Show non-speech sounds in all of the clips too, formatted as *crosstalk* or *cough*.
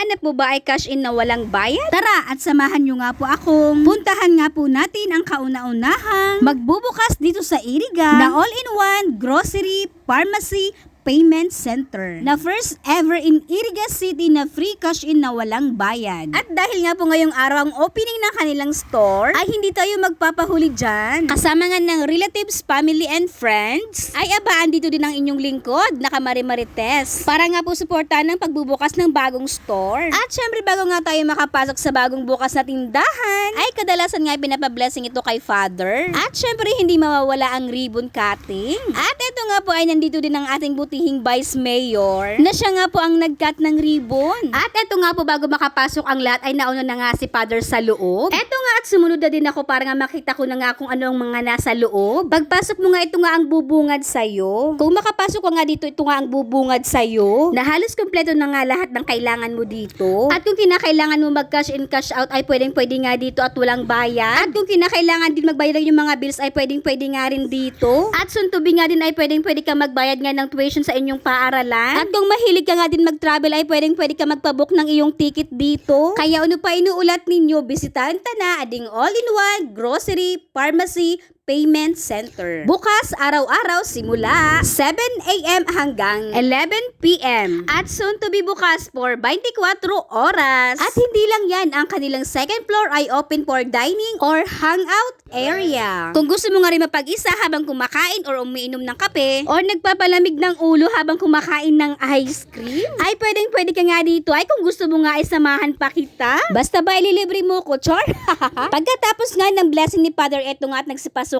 Hinahanap mo ba ay cash in na walang bayad? Tara at samahan nyo nga po akong puntahan nga po natin ang kauna-unahang magbubukas dito sa Iriga na all-in-one grocery, pharmacy, payment center na first ever in Iriga City na free cash in na walang bayad. At dahil nga po ngayong araw ang opening ng kanilang store, ay hindi tayo magpapahuli dyan. Kasama nga ng relatives, family, and friends, ay abaan dito din ang inyong lingkod na Kamari Marites para nga po suportahan ng pagbubukas ng bagong store. At syempre bago nga tayo makapasok sa bagong bukas na tindahan, ay kadalasan nga pinapablessing ito kay Father. At syempre hindi mawawala ang ribbon cutting. At ito nga po ay nandito din ang ating butihing Vice Mayor na siya nga po ang nag-cut ng ribbon. At ito nga po bago makapasok ang lahat ay nauna na nga si Father sa loob. Nga at sumunod na din ako para nga makita ko na nga kung ano ang mga nasa loob. Pagpasok mo nga ito nga ang bubungad sa'yo. Kung makapasok ka nga dito, ito nga ang bubungad sa'yo. Na halos kompleto na nga lahat ng kailangan mo dito. At kung kinakailangan mo mag-cash in, cash out ay pwedeng pwede nga dito at walang bayad. At kung kinakailangan din magbayad ng mga bills ay pwedeng pwede nga rin dito. At be nga din ay pwedeng pwede ka magbayad nga ng tuition sa inyong paaralan. At kung mahilig ka nga din mag-travel ay pwedeng pwede ka magpabook ng iyong ticket dito. Kaya ano pa inuulat ninyo, bisitahan ta na ading all-in-one grocery, pharmacy, Payment Center. Bukas araw-araw simula 7 a.m. hanggang 11 p.m. At soon to be bukas for 24 oras. At hindi lang yan, ang kanilang second floor ay open for dining or hangout area. Kung gusto mo nga rin mapag-isa habang kumakain or umiinom ng kape or nagpapalamig ng ulo habang kumakain ng ice cream, ay pwedeng pwede ka nga dito. Ay kung gusto mo nga ay samahan pa kita. Basta ba ililibre mo ko, chor? *laughs* Pagkatapos nga ng blessing ni Father, eto nga at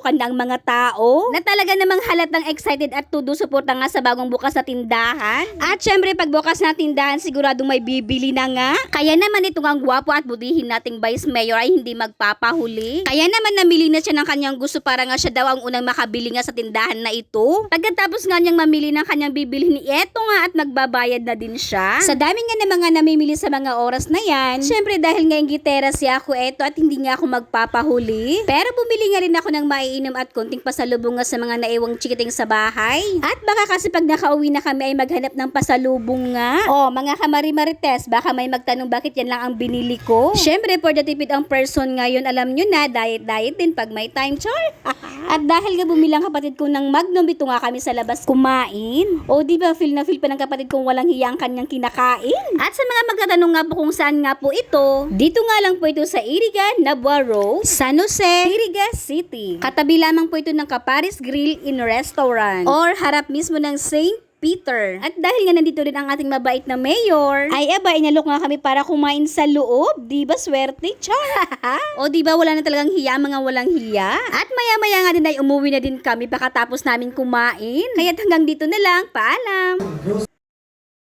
nagsipasukan ng mga tao na talaga namang halatang excited at tudo suporta nga sa bagong bukas na tindahan. At syempre, pag bukas na tindahan, siguradong may bibili na nga. Kaya naman ito nga ang gwapo at budihin nating Vice Mayor ay hindi magpapahuli. Kaya naman namili na siya ng kanyang gusto para nga siya daw ang unang makabili nga sa tindahan na ito. Pagkatapos nga niyang mamili ng kanyang bibilhin eto nga at magbabayad na din siya. Sa dami nga ng mga namimili sa mga oras na yan, syempre dahil nga yung gitera si ako eto at hindi nga ako magpapahuli. Pero bumili nga rin ako ng maiinom at konting pasalubong nga sa mga naiwang chikiting sa bahay. At baka kasi pag nakauwi na kami ay maghanap ng pasalubong nga. O mga kamari-marites, baka may magtanong bakit yan lang ang binili ko. Syempre for the tipid ang person ngayon, alam nyo na, diet-diet din pag may time, char. *laughs* At dahil nga bumilang kapatid ko ng Magnum, ito nga kami sa labas kumain. O di ba feel na feel pa ng kapatid kong walang hiya ang kanyang kinakain. At sa mga magtatanong nga po kung saan nga po ito, dito nga lang po ito sa Iriga, Nabua Road, San Jose, Iriga City. Katabi lamang po ito ng Kaparis Grill in Restaurant or harap mismo ng St. Peter. At dahil nga nandito rin ang ating mabait na mayor, ay aba, inalok nga kami para kumain sa loob. Di ba swerte? Char! *laughs* o di ba wala na talagang hiya mga walang hiya? At maya-maya nga din ay umuwi na din kami pagkatapos namin kumain. Kaya't hanggang dito na lang. Paalam!